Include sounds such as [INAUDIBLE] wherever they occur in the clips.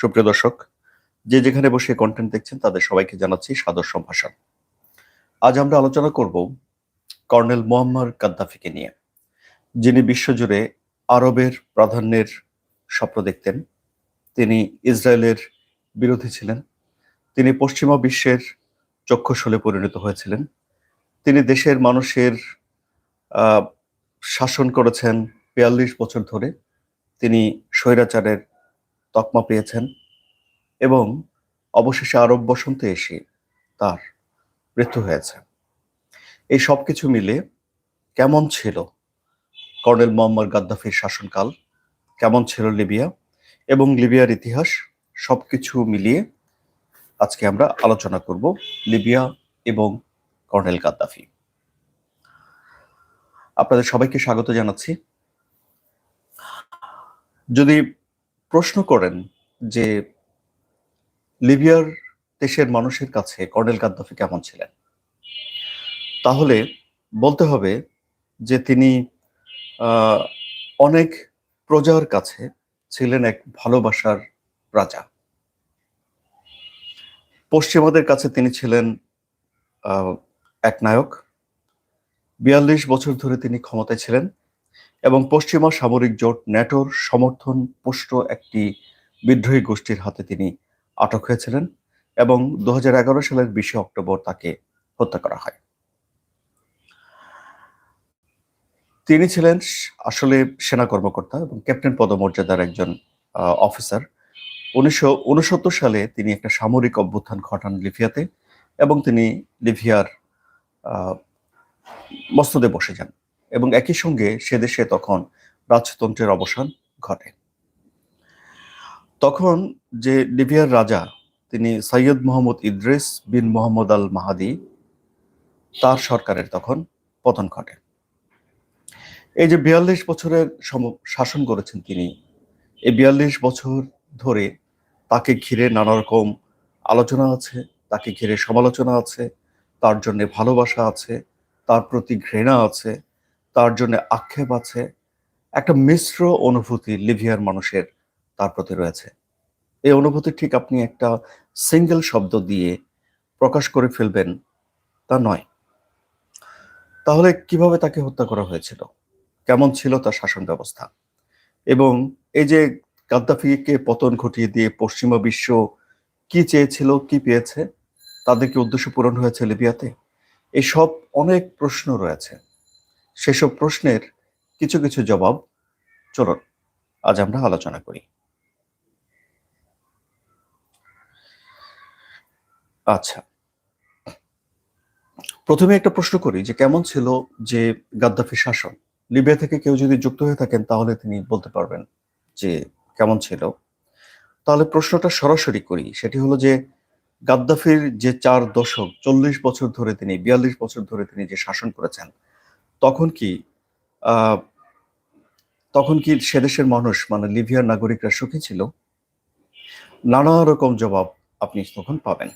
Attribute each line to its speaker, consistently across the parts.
Speaker 1: সুপ্রিয় দর্শক, যে যেখানে বসে কন্টেন্ট দেখছেন, তাদের সবাইকে জানাচ্ছি সাদর সম্ভাষণ। আজ আমরা আলোচনা করব কর্নেল মোহাম্মদ কাদ্দাফিকে নিয়ে, যিনি বিশ্বজুড়ে আরবের প্রাধান্যের স্বপ্ন দেখতেন। তিনি ইসরায়েলের বিরোধী ছিলেন, তিনি পশ্চিমা বিশ্বের চক্ষুশলে পরিণত হয়েছিলেন, তিনি দেশের মানুষের শাসন করেছেন বিয়াল্লিশ বছর ধরে, তিনি স্বৈরাচারের তকমা পেয়েছেন এবং অবশেষে আরব বসন্তে এসে তার মৃত্যু হয়েছে। এই সব কিছু মিলে কেমন ছিল কর্নেল মোহাম্মদ গাদ্দাফির শাসনকাল? কেমন ছিল লিবিয়া? এবং লিবিয়ার ইতিহাস সবকিছু মিলিয়ে আজকে আমরা আলোচনা করব লিবিয়া এবং কর্নেল গাদ্দাফি। আপনাদের সবাইকে স্বাগত জানাচ্ছি। যদি প্রশ্ন করেন যে লিবিয়ার দেশের মানুষের কাছে কর্নেল গাদ্দাফি কেমন ছিলেন? তাহলে বলতে হবে যে তিনি অনেক প্রজার কাছে ছিলেন এক ভালোবাসার রাজা। পশ্চিমাদের কাছে তিনি ছিলেন এক নায়ক। বিয়াল্লিশ বছর ধরে তিনি ক্ষমতায় ছিলেন। এবং পশ্চিমা সামরিক জোট ন্যাটোর সমর্থন পুষ্ট একটি বিদ্রোহী গোষ্ঠীর হাতে তিনি আটক হয়েছিলেন এবং দু হাজার এগারো সালের বিশে অক্টোবর তাকে হত্যা করা হয়। তিনি ছিলেন আসলে সেনা কর্মকর্তা এবং ক্যাপ্টেন পদমর্যাদার একজন অফিসার। উনিশশো উনসত্তর সালে তিনি একটা সামরিক অভ্যুত্থান ঘটান লিবিয়াতে এবং তিনি লিবিয়ার আহ, মস্তদে বসে যান। এবং একই সঙ্গে সে দেশে তখন রাজতন্ত্রের অবসান ঘটে। তখন যে লিবিয়ার রাজা, তিনি সৈয়দ মোহাম্মদ ইদ্রিস বিন মোহাম্মদ আল মাহাদি তার সরকারের তখন পতন ঘটে। এই যে বিয়াল্লিশ বছরের সম- শাসন করেছেন তিনি, এই বিয়াল্লিশ বছর ধরে তাকে ঘিরে নানা রকম আলোচনা আছে, তাকে ঘিরে সমালোচনা আছে, তার জন্য ভালোবাসা আছে, তার প্রতি ঘৃণা আছে তার জন্য আক্ষেপ আছে একটা মিশ্র অনুভূতি লিভিয়ার মানুষের তার প্রতি রয়েছে। এই অনুভূতি ঠিক আপনি একটা সিঙ্গেল শব্দ দিয়ে প্রকাশ করে ফেলবেন তা নয়। তাহলে কীভাবে তাকে হত্যা করা হয়েছিল? কেমন ছিল তার শাসন ব্যবস্থা? এবং এই যে গাদ্দাফিকে পতন ঘটিয়ে দিয়ে পশ্চিমা বিশ্ব কি চেয়েছিল, কি পেয়েছে তাদেরকে উদ্দেশ্য পূরণ হয়েছে লিবিয়াতে? এসব অনেক প্রশ্ন রয়েছে। সেসব প্রশ্নের কিছু কিছু জবাব চলুন, আজ আমরা আলোচনা করি। আচ্ছা প্রথমে একটা প্রশ্ন করি যে কেমন ছিল যে গাদ্দাফি শাসন? লিবিয়া থেকে কেউ যদি যুক্ত হয়ে থাকেন তাহলে তিনি বলতে পারবেন যে কেমন ছিল। তাহলে প্রশ্নটা সরাসরি করি, সেটি হলো যে গাদ্দাফির যে চার দশক, চল্লিশ বছর ধরে তিনি, বিয়াল্লিশ বছর ধরে তিনি যে শাসন করেছেন তখন কি তখন কি সেদেশের মানুষ মানে লিবিয়ার নাগরিকরা সুখী ছিল? নানা রকম জবাব আপনি তখন পাবেন।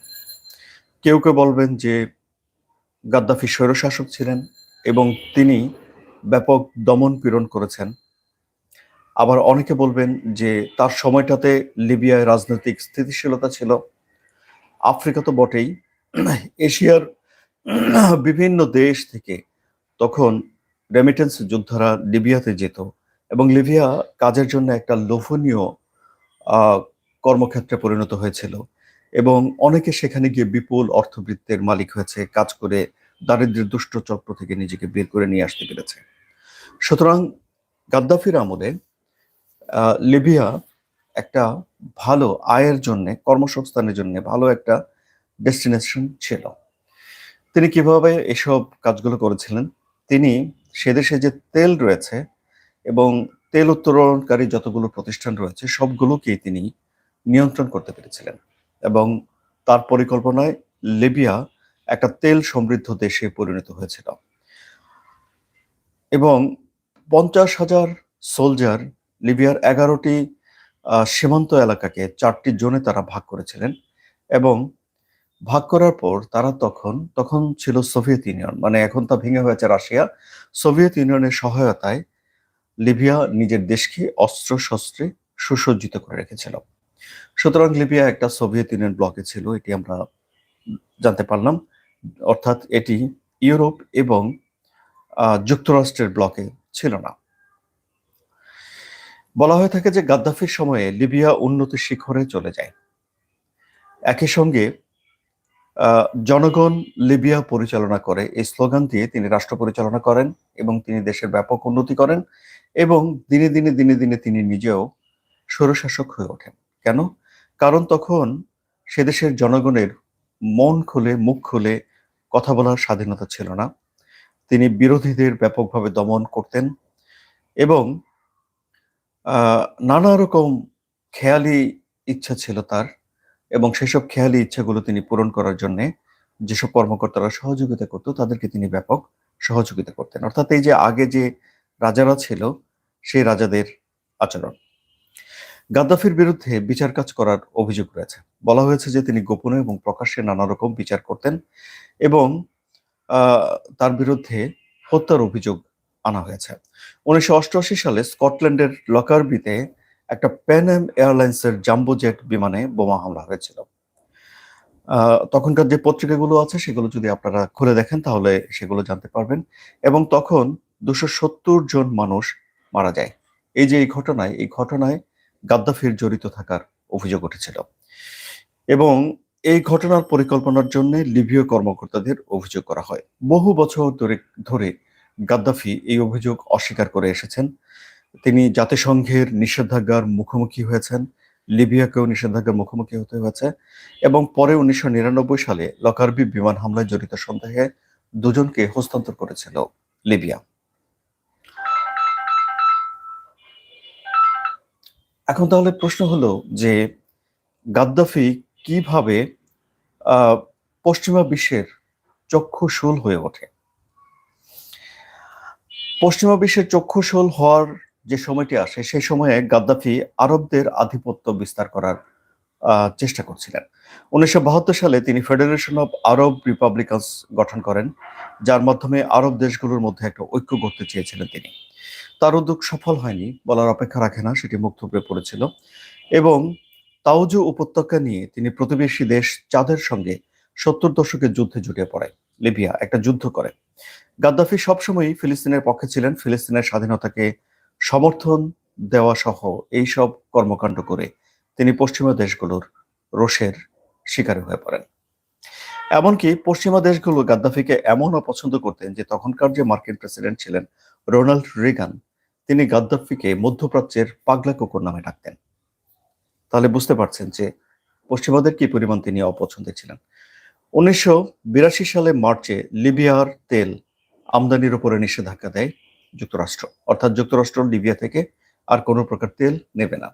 Speaker 1: কেউ কেউ বলবেন যে গাদ্দাফি স্বৈরশাসক ছিলেন এবং তিনি ব্যাপক দমন পীড়ন করেছেন। আবার অনেকে বলবেন যে তার সময়টাতে লিবিয়ায় রাজনৈতিক স্থিতিশীলতা ছিল। আফ্রিকা তো বটেই। এশিয়ার বিভিন্ন দেশ থেকে তখন রেমিটেন্স যোদ্ধারা লিবিয়াতে যেত এবং লিবিয়া কাজের জন্য একটা লোভনীয় কর্মক্ষেত্রে পরিণত হয়েছিল এবং অনেকে সেখানে গিয়ে বিপুল অর্থবৃত্তের মালিক হয়েছে, কাজ করে দারিদ্র্যের দুষ্ট চক্র থেকে নিজেকে বের করে নিয়ে আসতে পেরেছে। সুতরাং গাদ্দাফির আমলে লিবিয়া একটা ভালো আয়ের জন্য, কর্মসংস্থানের জন্য ভালো একটা ডেস্টিনেশন ছিল। তিনি কীভাবে এসব কাজগুলো করেছিলেন? তিনি সেদেশে যে তেল রয়েছে এবং তেল উত্তোলনকারী যতগুলো প্রতিষ্ঠান রয়েছে, সবগুলোকেই তিনি নিয়ন্ত্রণ করতে পেরেছিলেন। এবং তার পরিকল্পনায় লিবিয়া একটা তেল সমৃদ্ধ দেশে পরিণত হয়েছিল। এবং পঞ্চাশ হাজার সোলজার লিবিয়ার এগারোটি সীমান্ত এলাকাকে চারটি জোনে তারা ভাগ করেছিলেন এবং ভাগ করার পর তারা তখন তখন ছিল সোভিয়েত ইউনিয়ন। মানে এখন তা ভেঙে হয়েছে রাশিয়া। সোভিয়েত ইউনিয়নের সহায়তায় লিবিয়া নিজের দেশকে অস্ত্র শস্ত্রে সুসজ্জিত করে রেখেছিল। সুতরাং লিবিয়া একটা সোভিয়েত ইউনিয়ন ব্লকে ছিল, এটি আমরা জানতে পারলাম। অর্থাৎ এটি ইউরোপ এবং যুক্তরাষ্ট্রের ব্লকে ছিল না। বলা হয়ে থাকে যে গাদ্দাফির সময়ে লিবিয়া উন্নতি শিখরে চলে যায়। একই সঙ্গে জনগণ লিবিয়া পরিচালনা করে। এই স্লোগান দিয়ে তিনি রাষ্ট্র পরিচালনা করেন এবং তিনি দেশের ব্যাপক উন্নতি করেন এবং দিনে দিনে দিনে দিনে তিনি নিজেও স্বৈরশাসক হয়ে ওঠেন। কেন? কারণ তখন সে দেশের জনগণের মন খুলে, মুখ খুলে কথা বলার স্বাধীনতা ছিল না। তিনি বিরোধীদের ব্যাপকভাবে দমন করতেন এবং নানা রকম খেয়ালি ইচ্ছা ছিল তার। এবং সেসব খেয়ালি ইচ্ছাগুলো তিনি পূরণ করার জন্য যেসব কর্মকর্তারা সহযোগিতা করতো, তাদেরকে তিনি ব্যাপক সহযোগিতা করতেন। অর্থাৎ এই যে আগে যে রাজারা ছিল, সেই রাজাদের আচরণ। গাদ্দাফির বিরুদ্ধে বিচার কাজ করার অভিযোগ রয়েছে। বলা হয়েছে যে তিনি গোপনে এবং প্রকাশ্যে নানা রকম বিচার করতেন এবং তার বিরুদ্ধে হত্যার অভিযোগ আনা হয়েছে। উনিশশো অষ্টআশি সালে স্কটল্যান্ডের লকারবিতে একটা প্যান অ্যাম এয়ারলাইন্সের জাম্বো জেট বিমানে বোমা হামলা হয়েছিল। তখনকার যে পত্রিকাগুলো আছে, সেগুলো যদি আপনারা খুলে দেখেন, তাহলে সেগুলো জানতে পারবেন। এবং তখন দুশো সত্তর জন মানুষ মারা যায়। এই যে এই ঘটনায় এই ঘটনায় গাদ্দাফির জড়িত থাকার অভিযোগ উঠেছিল। এবং এই ঘটনার পরিকল্পনার জন্য লিবীয় কর্মকর্তাদের অভিযোগ করা হয়। বহু বছর ধরে ধরে গাদ্দাফি এই অভিযোগ অস্বীকার করে এসেছেন। তিনি জাতিসংঘের নিষেধাজ্ঞার মুখোমুখি হয়েছেন, লিবিয়াকেও নিষেধাজ্ঞার মুখোমুখি হতে হয়েছে এবং পরে উনিশশো নিরানব্বই সালে লকারবি বিমান হামলায় জড়িত সন্দেহে দুজনকে হস্তান্তর করেছিল লিবিয়া। এখন তাহলে প্রশ্ন হলো যে গাদ্দাফি কীভাবে পশ্চিমা বিশ্বের চক্ষুশূল হয়ে ওঠে? পশ্চিমা বিশ্বের চক্ষুশূল হওয়ার যে সময়টি আসে, সেই সময়ে গাদ্দাফি আরবদের আধিপত্য বিস্তার করার চেষ্টা করছিলেন। উনিশশো বাহাত্তর সালে তিনি ফেডারেশন অব আরব রিপাবলিকান্স গঠন করেন, যার মাধ্যমে আরব দেশগুলোর মধ্যে একটা ঐক্য করতে চেয়েছিলেন তিনি। তার উদ্যোগ সফল হয়নি বলার অপেক্ষা রাখে না, সেটি মুক্ত হয়ে পড়েছিল। এবং তাওজু উপত্যকা নিয়ে তিনি প্রতিবেশী দেশ চাঁদের সঙ্গে সত্তর দশকের যুদ্ধে জুটে পড়ে, লিবিয়া একটা যুদ্ধ করে। গাদ্দাফি সবসময়ই ফিলিস্তিনের পক্ষে ছিলেন, ফিলিস্তিনের স্বাধীনতাকে সমর্থন দেওয়া সহ এই সব কর্মকাণ্ড করে তিনি পশ্চিমা দেশগুলোর রোষের শিকার হয়ে পড়েন। এমনকি পশ্চিমা দেশগুলো গাদ্দাফিকে এমন অপছন্দ করতেন যে তখনকার যে মার্কিন প্রেসিডেন্ট ছিলেন রোনাল্ড রিগান, তিনি গাদ্দাফিকে মধ্যপ্রাচ্যের পাগলা কুকুর নামে ডাকতেন। তাহলে বুঝতে পারছেন যে পশ্চিমাদের কি পরিমাণ তিনি অপছন্দের ছিলেন। উনিশশো বিরাশি সালে মার্চে লিবিয়ার তেল আমদানির উপরে নিষেধাজ্ঞা দেয় যুক্তরাষ্ট্র। অর্থাৎ যুক্তরাষ্ট্র লিবিয়া থেকে আর কোনো প্রকার তেল নেবে না।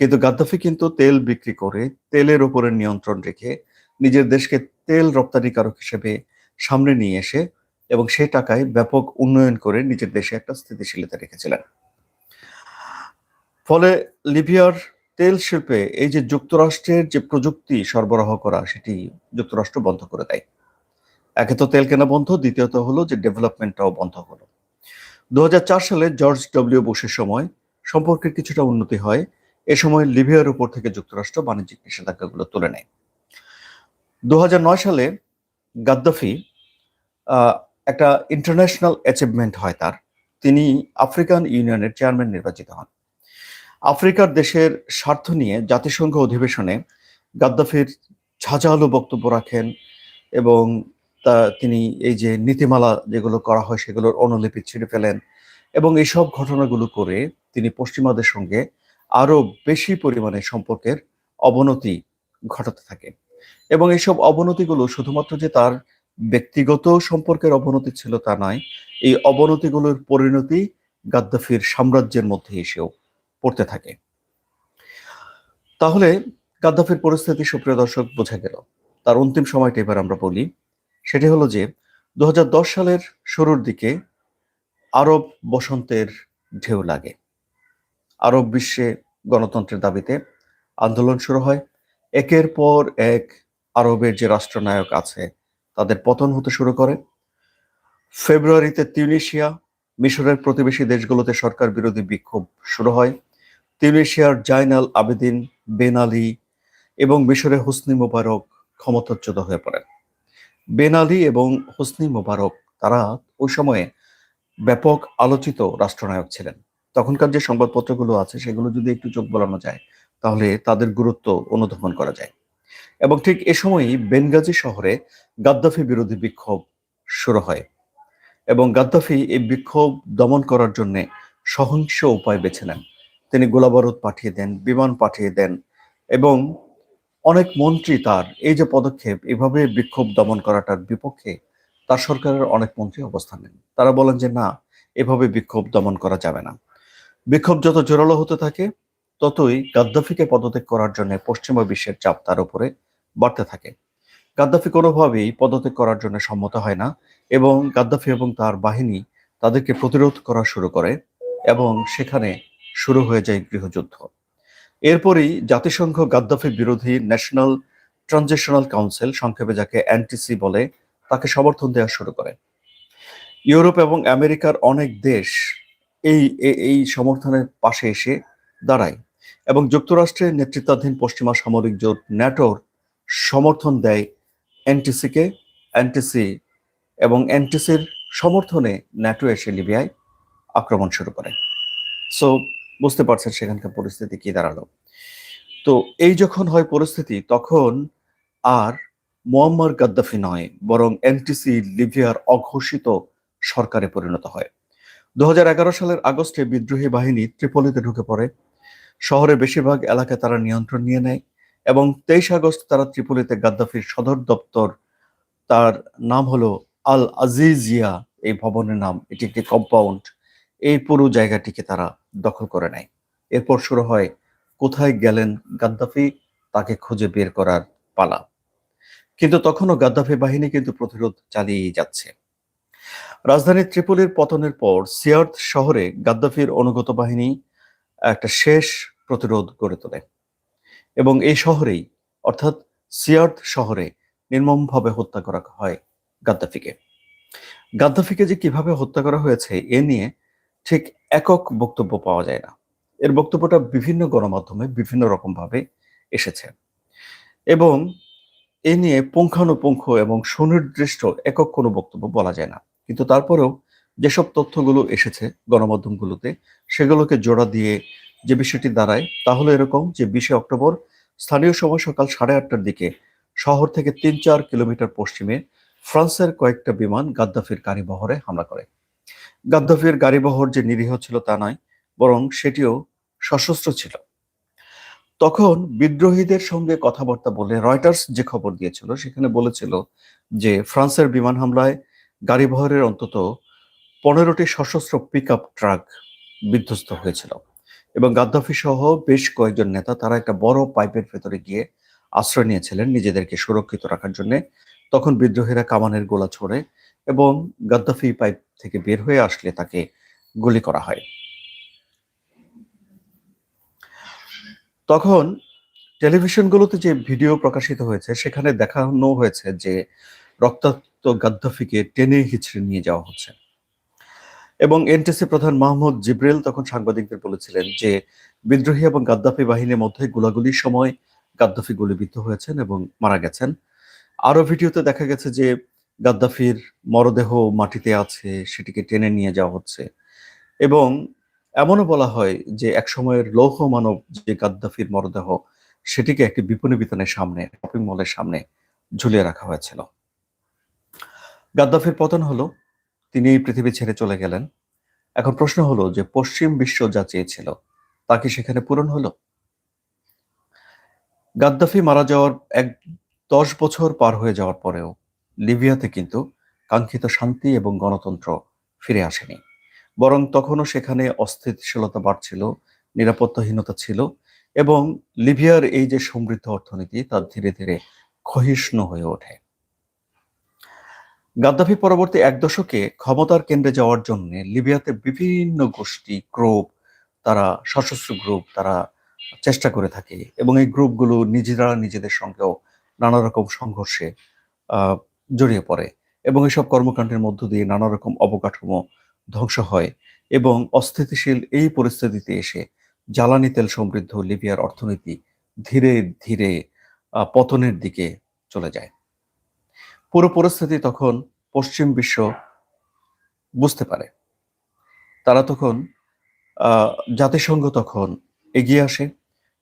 Speaker 1: কিন্তু গাদ্দাফি কিন্তু তেল বিক্রি করে তেলের উপরে নিয়ন্ত্রণ রেখে নিজের দেশকে তেল রপ্তানিকারক হিসেবে সামনে নিয়ে এসে এবং সেই টাকায় ব্যাপক উন্নয়ন করে নিজের দেশে একটা স্থিতিশীলতা রেখেছিলেন। ফলে লিবিয়ার তেল শিল্পে এই যে যুক্তরাষ্ট্রের যে প্রযুক্তি সরবরাহ করা, সেটি যুক্তরাষ্ট্র বন্ধ করে দেয়। একে তো তেল কেনা বন্ধ, দ্বিতীয়ত হলো যে ডেভেলপমেন্টটাও বন্ধ হলো। দু হাজার চার সালে জর্জ ডব্লিউ বুশের সময় সম্পর্কের কিছুটা উন্নতি হয়। এ সময় লিবিয়ার উপর থেকে যুক্তরাষ্ট্র বাণিজ্যিক নিষেধাজ্ঞাগুলো তুলে নেয়। দু হাজার নয় সালে গাদ্দাফি একটা ইন্টারন্যাশনাল অ্যাচিভমেন্ট হয় তার। তিনি আফ্রিকান ইউনিয়নের চেয়ারম্যান নির্বাচিত হন। আফ্রিকার দেশের স্বার্থ নিয়ে জাতিসংঘ অধিবেশনে গাদ্দাফির ঝাঁঝালো বক্তব্য রাখেন এবং তা তিনি এই যে নীতিমালা যেগুলো করা হয় সেগুলোর অনুলিপি ছিঁড়ে ফেলেন এবং এইসব ঘটনাগুলো করে তিনি পশ্চিমাদের সঙ্গে আরও বেশি পরিমাণে সম্পর্কের অবনতি ঘটাতে থাকে। এবং এইসব অবনতিগুলো শুধুমাত্র যে তার ব্যক্তিগত সম্পর্কের অবনতি ছিল তা নয়, এই অবনতিগুলোর পরিণতি গাদ্দাফির সাম্রাজ্যের মধ্যে এসেও পড়তে থাকে। তাহলে গাদ্দাফির পরিস্থিতি সুপ্রিয় দর্শক বোঝা গেল। তার অন্তিম সময়টা এবার আমরা বলি সেটি হলো যে দু হাজার দশ সালের শুরুর দিকে আরব বসন্তের ঢেউ লাগে। আরব বিশ্বে গণতন্ত্রের দাবিতে আন্দোলন শুরু হয়। একের পর এক আরবের যে রাষ্ট্রনায়ক আছে, তাদের পতন হতে শুরু করে। ফেব্রুয়ারিতে তিউনিশিয়া, মিশরের প্রতিবেশী দেশগুলোতে সরকার বিরোধী বিক্ষোভ শুরু হয়। তিউনেশিয়ার Zine El Abidine Ben Ali এবং মিশরে হুসনি মোবারক ক্ষমতাচ্যুত হয়ে পড়েন। বেন আলী এবং হোসনি মোবারক, তারা ওই সময়ে ব্যাপক আলোচিত রাষ্ট্রনায়ক ছিলেন। তখনকার যে সংবাদপত্রগুলো আছে, সেগুলো যদি একটু চোখ বলানো যায়, তাহলে তাদের গুরুত্ব অনুধাবন করা যায়। এবং ঠিক এ সময়ই বেনগাজি শহরে গাদ্দাফি বিরোধী বিক্ষোভ শুরু হয় এবং গাদ্দাফি এই বিক্ষোভ দমন করার জন্য সহিংস উপায় বেছে নেন। তিনি গোলাবারুদ পাঠিয়ে দেন, বিমান পাঠিয়ে দেন এবং অনেক মন্ত্রী তার। এই যে পদক্ষেপ, এভাবে বিক্ষোভ দমন করাটার বিপক্ষে তার সরকারের অনেক মন্ত্রী অবস্থান নেন। তারা বলেন যে, না, এভাবে বিক্ষোভ দমন করা যাবে না। বিক্ষোভ যত জোরালো হতে থাকে, ততই গাদ্দাফিকে পদত্যাগ করার জন্য পশ্চিমা বিশ্বের চাপ তার উপরে বাড়তে থাকে। গাদ্দাফি কোনোভাবেই পদত্যাগ করার জন্য সম্মত হয় না এবং গাদ্দাফি এবং তার বাহিনী তাদেরকে প্রতিরোধ করা শুরু করে এবং সেখানে শুরু হয়ে যায় গৃহযুদ্ধ। এরপরই জাতিসংঘ গাদ্দাফি বিরোধী ন্যাশনাল ট্রানজিশনাল কাউন্সিল সংক্ষেপে যাকে এনটিসি বলে, তাকে সমর্থন দেওয়া শুরু করে। ইউরোপ এবং আমেরিকার অনেক দেশ এই এই সমর্থনের পাশে এসে দাঁড়ায় এবং যুক্তরাষ্ট্রের নেতৃত্বাধীন পশ্চিমা সামরিক জোট ন্যাটোর সমর্থন দেয় এনটিসিকে। এনটিসি এবং এনটিসির সমর্থনে ন্যাটো এসে লিবিয়ায় আক্রমণ শুরু করে। সো বুঝতে পারছেন সেখানকার পরিস্থিতি কি দাঁড়াল। তো এই যখন হয় পরিস্থিতি, তখন আর মোয়াম্মার গাদ্দাফি নয়, বরং এনটিসি লিবিয়ার অঘোষিত সরকারে পরিণত হয়। দু হাজার এগারো সালের আগস্টে বিদ্রোহী বাহিনী ত্রিপলিতে ঢুকে পড়ে। শহরের বেশিরভাগ এলাকায় তারা নিয়ন্ত্রণ নিয়ে নেয় এবং তেইশ আগস্ট তারা ত্রিপলিতে গাদ্দাফির সদর দপ্তর, তার নাম হলো আল আজিজিয়া এই ভবনের নাম, এটি একটি কম্পাউন্ড এই পুরো জায়গাটিকে তারা দখল করে নেয় এরপর শুরু হয়, কোথায় গেলেন গাদ্দাফি? তাকে খুঁজে বের করার পালা। কিন্তু তখনও গাদ্দাফি বাহিনী কিন্তু প্রতিরোধ চালিয়েই যাচ্ছে। রাজধানী ত্রিপলির পতনের পর সিয়ার্থ শহরে গাদ্দাফির অনুগত বাহিনী একটা শেষ প্রতিরোধ গড়ে তোলে। এবং এই শহরেই, অর্থাৎ সিয়ার্থ শহরে নির্মমভাবে হত্যা করা হয় গাদ্দাফিকে। গাদ্দাফিকে যে কীভাবে হত্যা করা হয়েছে, এ নিয়ে ঠিক একক বক্তব্য পাওয়া যায় না। এর বক্তব্যটা বিভিন্ন গণমাধ্যমে বিভিন্ন রকম ভাবে এসেছে। এবং এ নিয়ে পুঙ্খানুপুঙ্খ এবং সুনির্দিষ্ট একক কোনো বক্তব্য বলা যায় না। কিন্তু তারপরেও যেসব তথ্যগুলো এসেছে গণমাধ্যমগুলোতে, সেগুলোকে জোড়া দিয়ে যে বিষয়টি দাঁড়ায় তাহলে এরকম যে বিশে অক্টোবর স্থানীয় সময় সকাল সাড়ে আটটার দিকে শহর থেকে তিন চার কিলোমিটার পশ্চিমে ফ্রান্সের কয়েকটা বিমান গাদ্দাফির গাড়িবহরে হামলা করে। গাদ্দাফির গাড়িবহর যে নিরীহ ছিল তা নয়, বরং সেটিও সশস্ত্র ছিল। তখন বিদ্রোহীদের সঙ্গে কথাবার্তা বলে রয়টার্স যে খবর দিয়েছিল, সেখানে বলেছিল যে ফ্রান্সের বিমান হামলায় গাড়িবহরের অন্তত পনেরোটি সশস্ত্র পিক ট্রাক বিধ্বস্ত হয়েছিল এবং গাদ্দাফি সহ বেশ কয়েকজন নেতা তারা একটা বড় পাইপের ভেতরে গিয়ে আশ্রয় নিয়েছিলেন নিজেদেরকে সুরক্ষিত রাখার জন্য। তখন বিদ্রোহীরা কামানের গোলা ছোড়ে এবং গাদ্দাফি পাইপ থেকে বের হয়ে আসলে তাকে গুলি করা হয়। তখন টেলিভিশনগুলোতে যে ভিডিও প্রকাশিত হয়েছে, সেখানে দেখানো হয়েছে যে রক্তাক্ত গাদ্দাফিকে টেনে হিচড়ে নিয়ে যাওয়া হচ্ছে। এবং এনটিসি প্রধান মাহমুদ জিব্রেল তখন সাংবাদিকদের বলেছিলেন যে, বিদ্রোহী এবং গাদ্দাফি বাহিনীর মধ্যে গোলাগুলির সময় গাদ্দাফি গুলিবিদ্ধ হয়েছেন এবং মারা গেছেন। আরও ভিডিওতে দেখা গেছে যে গাদ্দাফির মরদেহ মাটিতে আছে, সেটিকে টেনে নিয়ে যাওয়া হচ্ছে। এবং এমনও বলা হয় যে এক সময়ের লৌহ মানব যে গাদ্দাফির মরদেহ, সেটিকে একটি বিপণী বিতানের সামনে, শপিং মলের সামনে ঝুলিয়ে রাখা হয়েছিল। গাদ্দাফির পতন হলো, তিনি পৃথিবী ছেড়ে চলে গেলেন। এখন প্রশ্ন হলো যে পশ্চিম বিশ্ব যা চেয়েছিল, তা কি সেখানে পূরণ হলো? গাদ্দাফি মারা যাওয়ার এক দশ বছর পার হয়ে যাওয়ার পরেও লিবিয়াতে কিন্তু কাঙ্ক্ষিত শান্তি এবং গণতন্ত্র ফিরে আসেনি। বরং তখনও সেখানে অস্থিতিশীলতা বাড়ছিল, নিরাপত্তাহীনতা ছিল এবং লিবিয়ার এই যে সমৃদ্ধ অর্থনীতি, তা ধীরে ধীরে ক্ষয়িষ্ণু হয়ে ওঠে। গাদ্দাফি পরবর্তী এক দশকে ক্ষমতার কেন্দ্রে যাওয়ার জন্য লিবিয়াতে বিভিন্ন গোষ্ঠী, গ্রুপ, তারা সশস্ত্র গ্রুপ, তারা চেষ্টা করে থাকে এবং এই গ্রুপগুলো নিজেরা নিজেদের সঙ্গেও নানা রকম সংঘর্ষে জড়িয়ে পড়ে এবং এসব কর্মকাণ্ডের মধ্য দিয়ে নানা রকম অবকাঠামো ধ্বংস হয় এবং অস্থিতিশীল এই পরিস্থিতিতে এসে জ্বালানি তেল সমৃদ্ধ লিবিয়ার অর্থনীতি ধীরে ধীরে পতনের দিকে চলে যায়। পুরো পরিস্থিতি তখন পশ্চিম বিশ্ব বুঝতে পারে। তারা তখন জাতিসংঘ তখন এগিয়ে আসে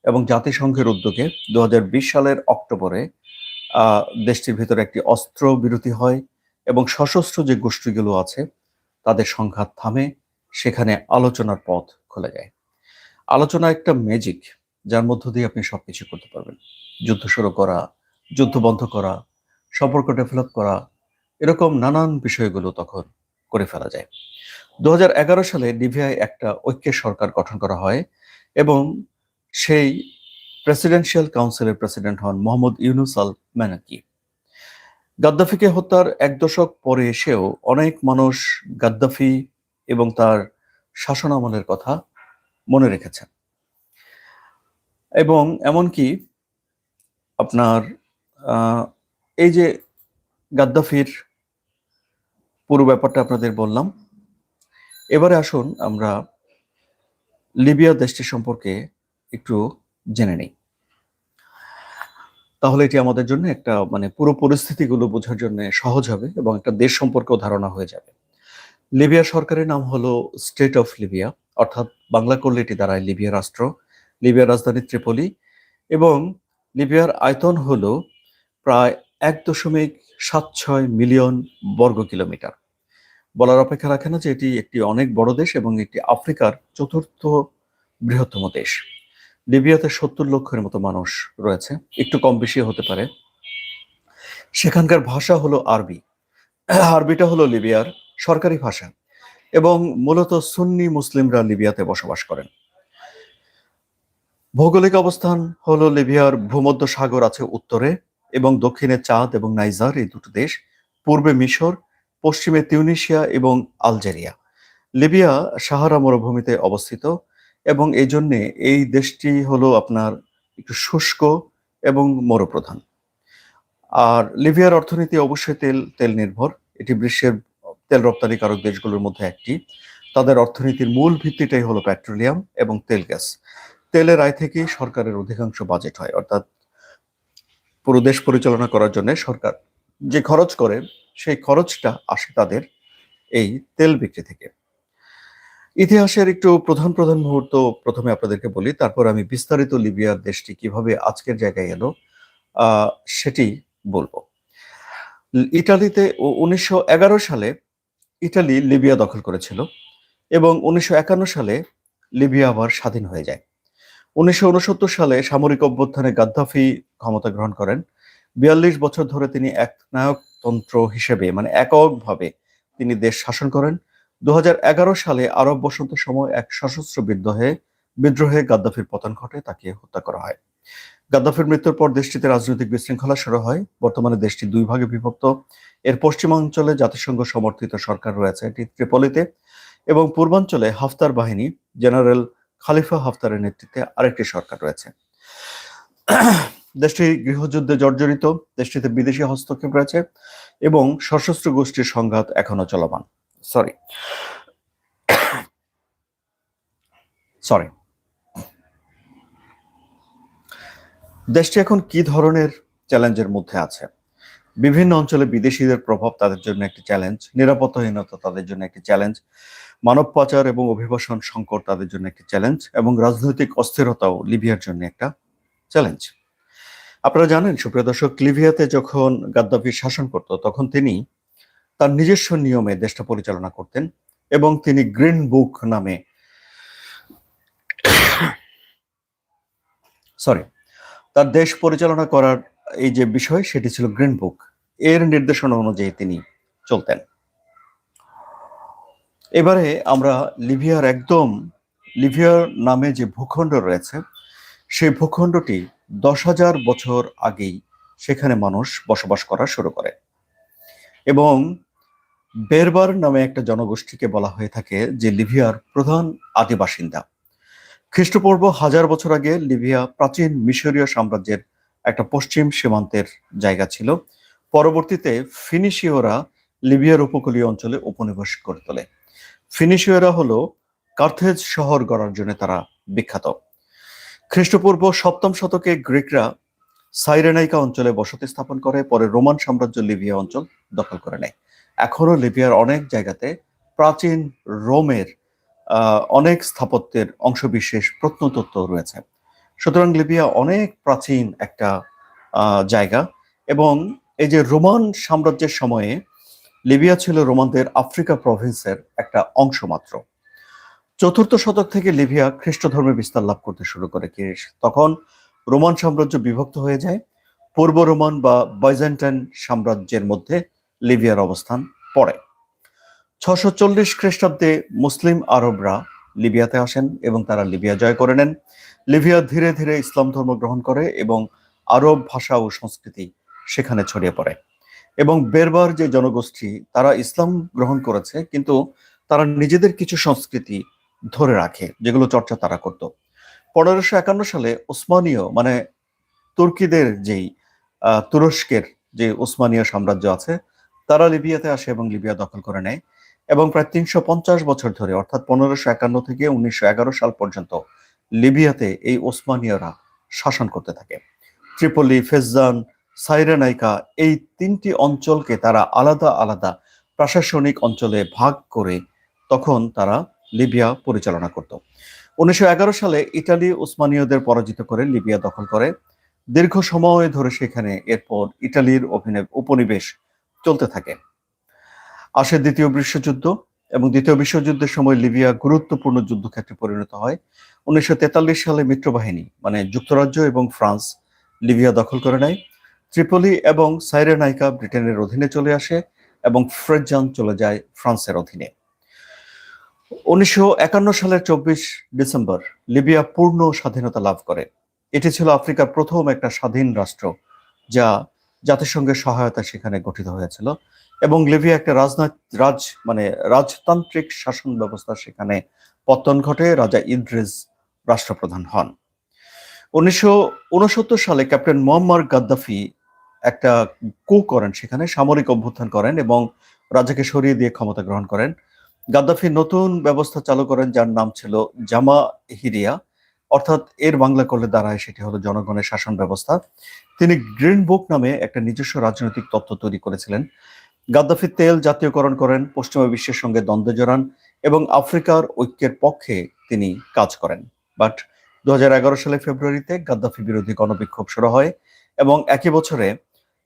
Speaker 1: এবং জাতিসংঘের উদ্যোগে দু হাজার বিশ সালের অক্টোবরে দেশটির ভিতরে একটি অস্ত্র বিরতি হয় এবং সশস্ত্র যে গোষ্ঠীগুলো আছে, তাদের সংঘাত থামে, সেখানে আলোচনার পথ খুলে যায়। আলোচনা একটা ম্যাজিক যার মধ্য দিয়ে আপনি সবকিছু করতে পারবেন। যুদ্ধ শুরু করা, যুদ্ধ বন্ধ করা, সম্পর্ক ডেভেলপ করা, এরকম নানান বিষয়গুলো তখন করে ফেলা যায়। দু হাজার এগারো সালে ডিভিআই একটা ঐক্যের সরকার গঠন করা হয় এবং সেই প্রেসিডেন্সিয়াল কাউন্সিলের প্রেসিডেন্ট হন মোহাম্মদ ইউনুস আল ম্যানাকি গাদ্দাফিকে হত্যার এক দশক পরে এসেও অনেক মানুষ গাদ্দাফি এবং তার শাসনামলের কথা মনে রেখেছেন। এবং এমনকি আপনার এই যে গাদ্দাফির পুরো ব্যাপারটা আপনাদের বললাম, এবারে আসুন আমরা লিবিয়া দেশটি সম্পর্কে একটু জেনে নেই। তাহলে এটি আমাদের জন্য একটা মানে পুরো পরিস্থিতিগুলো বোঝার জন্য সহজ হবে এবং একটা দেশ সম্পর্কেও ধারণা হয়ে যাবে। লিবিয়া সরকারের নাম হলো স্টেট অফ লিবিয়া অর্থাৎ বাংলা করলে এটি দাঁড়ায় লিবিয়া রাষ্ট্র, লিবিয়ার রাজধানী ত্রিপলি এবং লিবিয়ার আয়তন হলো প্রায় এক দশমিক সাত ছয় মিলিয়ন বর্গ কিলোমিটার। বলার অপেক্ষা রাখে না যে এটি একটি অনেক বড় দেশ এবং এটি আফ্রিকার চতুর্থ বৃহত্তম দেশ। লিবিয়াতে সত্তর লক্ষের মতো মানুষ রয়েছে। একটু কম বেশি হতে পারে। সেখানকার ভাষা হলো আরবি। আরবিটা হলো লিবিয়ার সরকারি ভাষা এবং মূলত সুন্নি মুসলিমরা লিবিয়াতে বসবাস করেন। ভৌগোলিক অবস্থান হলো লিবিয়ার ভূমধ্য সাগর আছে উত্তরে এবং দক্ষিণে চাঁদ এবং নাইজার, এই দুটো দেশ। পূর্বে মিশর, পশ্চিমে তিউনিশিয়া এবং আলজেরিয়া। লিবিয়া সাহারা মরুভূমিতে অবস্থিত। এবং এই জন্যে এই দেশটি হলো আপনার একটু শুষ্ক এবং মরুপ্রধান। আর লিবিয়ার অর্থনীতি অবশ্যই তেল তেল নির্ভর। এটি বিশ্বের তেল রপ্তানিকারক দেশগুলোর মধ্যে একটি। তাদের অর্থনীতির মূল ভিত্তিটাই হলো পেট্রোলিয়াম এবং তেল গ্যাস। তেলের আয় থেকেই সরকারের অধিকাংশ বাজেট হয়, অর্থাৎ পুরো দেশ পরিচালনা করার জন্য সরকার যে খরচ করে, সেই খরচটা আসে তাদের এই তেল বিক্রি থেকে। ইতিহাসের একটু প্রধান প্রধান মুহূর্ত প্রথমে আপনাদেরকে বলি, তারপর আমি বিস্তারিত লিবিয়ার দেশটি কীভাবে আজকের জায়গায় এলো সেটি বলব। ইটালিতে উনিশশো এগারো সালে ইটালি লিবিয়া দখল করেছিল এবং উনিশশো একান্ন সালে লিবিয়া আবার স্বাধীন হয়ে যায়। উনিশশো উনসত্তর সালে সামরিক অভ্যুত্থানে গাদ্দাফি ক্ষমতা গ্রহণ করেন। বিয়াল্লিশ বছর ধরে তিনি এক নায়কতন্ত্র হিসেবে মানে এককভাবে তিনি দেশ শাসন করেন। দু হাজার এগারো সালে আরব বসন্তের সময় এক সশস্ত্র বিদ্রোহে বিদ্রোহে গাদ্দাফির পতন ঘটে, তাকে হত্যা করা হয়। গাদ্দাফির মৃত্যুর পর দেশটিতে রাজনৈতিক বিশৃঙ্খলা শুরু হয়। বর্তমানে দেশটি দুই ভাগে বিভক্ত। এর পশ্চিমাঞ্চলে জাতিসংঘ সমর্থিত সরকার রয়েছে এটি ত্রিপলিতে এবং পূর্বাঞ্চলে হাফতার বাহিনী, জেনারেল খালিফা হাফতারের নেতৃত্বে আরেকটি সরকার রয়েছে। দেশটি গৃহযুদ্ধে জর্জরিত, দেশটিতে বিদেশি হস্তক্ষেপ রয়েছে এবং সশস্ত্র গোষ্ঠীর সংঘাত এখনও চলমান। সরি সরি দেশটি এখন কি ধরনের চ্যালেঞ্জের মধ্যে আছে? বিভিন্ন অঞ্চলে বিদেশিদের প্রভাব তাদের জন্য একটি চ্যালেঞ্জ, নিরাপত্তাহীনতা তাদের জন্য একটি চ্যালেঞ্জ, মানব পাচার এবং অভিবাসন সংকট তাদের জন্য একটি চ্যালেঞ্জ, এবং রাজনৈতিক অস্থিরতাও লিবিয়ার জন্য একটা চ্যালেঞ্জ। আপনারা জানেন, সুপ্রিয় দর্শক, লিবিয়াতে যখন গাদ্দাফি শাসন করত, তখন তিনি তার নিজস্ব নিয়মে দেশটা পরিচালনা করতেন এবং তিনি গ্রিন বুক নামে সরি, তার দেশ পরিচালনা করার এই যে বিষয়, সেটি ছিল গ্রিন বুক। এর নির্দেশনা অনুযায়ী তিনি চলতেন। এবারে আমরা লিবিয়ার একদম লিবিয়ার নামে যে ভূখণ্ড রয়েছে, সেই ভূখণ্ডটি দশ হাজার বছর আগেই সেখানে মানুষ বসবাস করা শুরু করে। এবং বেরবার নামে একটা জনগোষ্ঠীকে বলা হয়ে থাকে, যে লিবিয়ার প্রধান আদি বাসিন্দা। খ্রিস্টপূর্ব হাজার বছর আগে লিবিয়া প্রাচীন মিশরীয় সাম্রাজ্যের একটা পশ্চিম সীমান্তের জায়গা ছিল। পরবর্তীতে ফিনিশীয়রা লিবিয়ার উপকূলীয় অঞ্চলে উপনিবেশ করে তোলে। ফিনিশীয়রা হলো কার্থেজ শহর গড়ার জন্য তারা বিখ্যাত। খ্রিস্টপূর্ব সপ্তম শতকে গ্রিকরা সাইরেনাইকা অঞ্চলে বসতি স্থাপন করে, পরে রোমান সাম্রাজ্য লিবিয়া অঞ্চল দখল করে নেয়। এখনও লিবিয়ার অনেক জায়গাতে প্রাচীন রোমের অনেক স্থাপত্যের অংশবিশেষ প্রত্নতত্ত্ব রয়েছে। সুতরাং লিবিয়া অনেক প্রাচীন একটা জায়গা এবং এই যে রোমান সাম্রাজ্যের সময়ে লিবিয়া ছিল রোমানদের আফ্রিকা প্রভিন্সের একটা অংশ মাত্র চতুর্থ শতক থেকে লিবিয়া খ্রিস্ট ধর্মে বিস্তার লাভ করতে শুরু করে। তখন রোমান সাম্রাজ্য বিভক্ত হয়ে যায়। পূর্ব রোমান বা বাইজেন্টাইন সাম্রাজ্যের মধ্যে লিবিয়ার অবস্থান পড়ে। ছশো চল্লিশ খ্রিস্টাব্দে মুসলিম আরবরা লিবিয়াতে আসেন এবং তারা লিবিয়া জয় করে নেন। লিবিয়া ধীরে ধীরে ইসলাম ধর্ম গ্রহণ করে এবং আরব ভাষা ও সংস্কৃতি সেখানে ছড়িয়ে পড়ে। এবং বেরবার যে জনগোষ্ঠী, তারা ইসলাম গ্রহণ করেছে, কিন্তু তারা নিজেদের কিছু সংস্কৃতি ধরে রাখে, যেগুলো চর্চা তারা করত। পনেরোশো একান্ন সালে ওসমানীয় মানে তুর্কিদের যেই তুরস্কের যে ওসমানীয় সাম্রাজ্য আছে তারা লিবিয়াতে আসে এবং লিবিয়া দখল করে নেয়। এবং প্রায় তিনশো পঞ্চাশ বছর ধরে, অর্থাৎ পনেরোশো একান্ন থেকে উনিশশো এগারো সাল পর্যন্ত লিবিয়াতে এই ওসমানীয়রা শাসন করতে থাকে। ত্রিপলি ফেজান সাইরেনাইকা এই তিনটি অঞ্চলকে তারা আলাদা আলাদা প্রশাসনিক অঞ্চলে ভাগ করে তখন তারা লিবিয়া পরিচালনা করত। উনিশশো এগারো সালে ইটালি ওসমানীয়দের পরাজিত করে লিবিয়া দখল করে। দীর্ঘ সময় ধরে সেখানে এরপর ইটালির অভিনয় উপনিবেশ চলতে থাকে। আসে দ্বিতীয় বিশ্বযুদ্ধ এবং দ্বিতীয় বিশ্বযুদ্ধের সময় লিবিয়া গুরুত্বপূর্ণ যুদ্ধক্ষেত্রে পরিণত হয়। উনিশশো তেতাল্লিশ সালে মিত্রবাহিনী মানে যুক্তরাজ্য এবং ফ্রান্স, লিবিয়া দখল করে নেয়। ত্রিপলি এবং সাইরেনাইকা ব্রিটেনের অধীনে চলে আসে এবং ফ্রেজান চলে যায় ফ্রান্সের অধীনে। উনিশশো একান্ন সালের চব্বিশ ডিসেম্বর লিবিয়া পূর্ণ স্বাধীনতা লাভ করে। এটি ছিল আফ্রিকার প্রথম একটা স্বাধীন রাষ্ট্র, যা জাতিসংঘের সহায়তা সেখানে গঠিত হয়েছিল এবং লিবিয়া একটা রাজনৈতিক রাজ মানে রাজতান্ত্রিক শাসন ব্যবস্থা সেখানে পতন ঘটে। রাজা ইদ্রিস রাষ্ট্রপ্রধান হন। উনিশশো উনসত্তর সালে ক্যাপ্টেন মোহাম্মদ গাদ্দাফি একটা কু করেন সেখানে, সামরিক অভ্যুত্থান করেন এবং রাজাকে সরিয়ে দিয়ে ক্ষমতা গ্রহণ করেন। গাদ্দাফি নতুন ব্যবস্থা চালু করেন যার নাম ছিল জামা হিরিয়া অর্থাৎ এর বাংলা করলে দাঁড়ায় সেটি হলো জনগণের শাসন ব্যবস্থা। তিনি গ্রিন বুক নামে একটা নিজস্ব রাজনৈতিক তত্ত্ব তৈরি করেছিলেন। গাদ্দাফি তেল জাতীয়করণ করেন, পশ্চিমা বিশ্বের সঙ্গে দ্বন্দ্ব জড়ান এবং আফ্রিকার ঐক্যের পক্ষে তিনি কাজ করেন। বাট দু হাজার এগারো সালে ফেব্রুয়ারিতে গাদ্দাফি বিরোধী গণবিক্ষোভ শুরু হয় এবং একই বছরে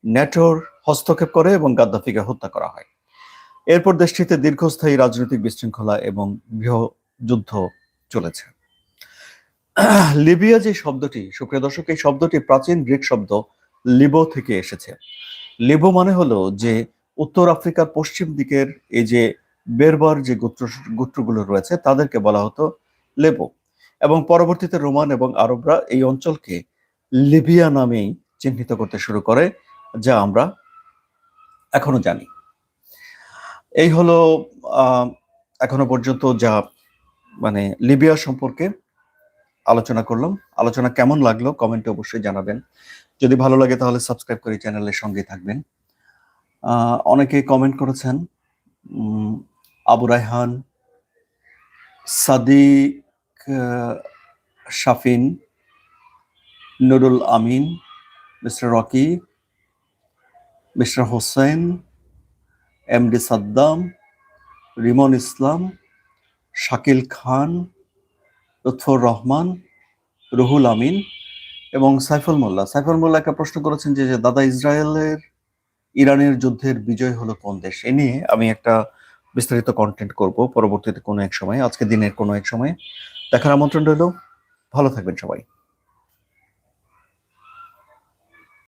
Speaker 1: ন্যাটোর হস্তক্ষেপ করে এবং গাদ্দাফিকে হত্যা করা হয়। এরপর দেশটিতে দীর্ঘস্থায়ী রাজনৈতিক বিশৃঙ্খলা এবং গৃহযুদ্ধ চলেছে। [CLEARS THROAT] লিবিয়া যে শব্দটি, সুপ্রিয় দর্শক, এই শব্দটি প্রাচীন গ্রিক শব্দ লিবো থেকে এসেছে। লিবো মানে হলো যে উত্তর আফ্রিকার পশ্চিম দিকের এই যে বেরবার যে গোত্র, গোত্রগুলো রয়েছে, তাদেরকে বলা হতো লেবো। এবং পরবর্তীতে রোমান এবং আরবরা এই অঞ্চলকে লিবিয়া নামেই চিহ্নিত করতে শুরু করে, যা আমরা এখনও জানি। এই হলো এখনও পর্যন্ত যা মানে লিবিয়া সম্পর্কে আলোচনা করলাম। আলোচনা কেমন লাগল কমেন্টে অবশ্যই জানাবেন। যদি ভালো লাগে তাহলে সাবস্ক্রাইব করে চ্যানেলের সঙ্গে থাকবেন। অনেকে কমেন্ট করেছেন Abu Raihan, Sadiq Shafin, Nurul Amin, mister Rocky, mister Hossain M D Saddam, Rimon Islam, Shakil Khan Lutfur Rahman, Ruhul Amin এবং সাইফুল মোল্লা। সাইফুল মোল্লা প্রশ্ন করেছেন যে দাদা ইসরায়েলের ইরানের যুদ্ধের বিজয় হলো কোন দেশ? এ নিয়ে আমি একটা বিস্তারিত কন্টেন্ট করব পরবর্তীতে কোনো এক সময়। আজকে দিনের কোনো এক সময়। দেখার আমন্ত্রণ রইল। ভালো থাকবেন সবাই।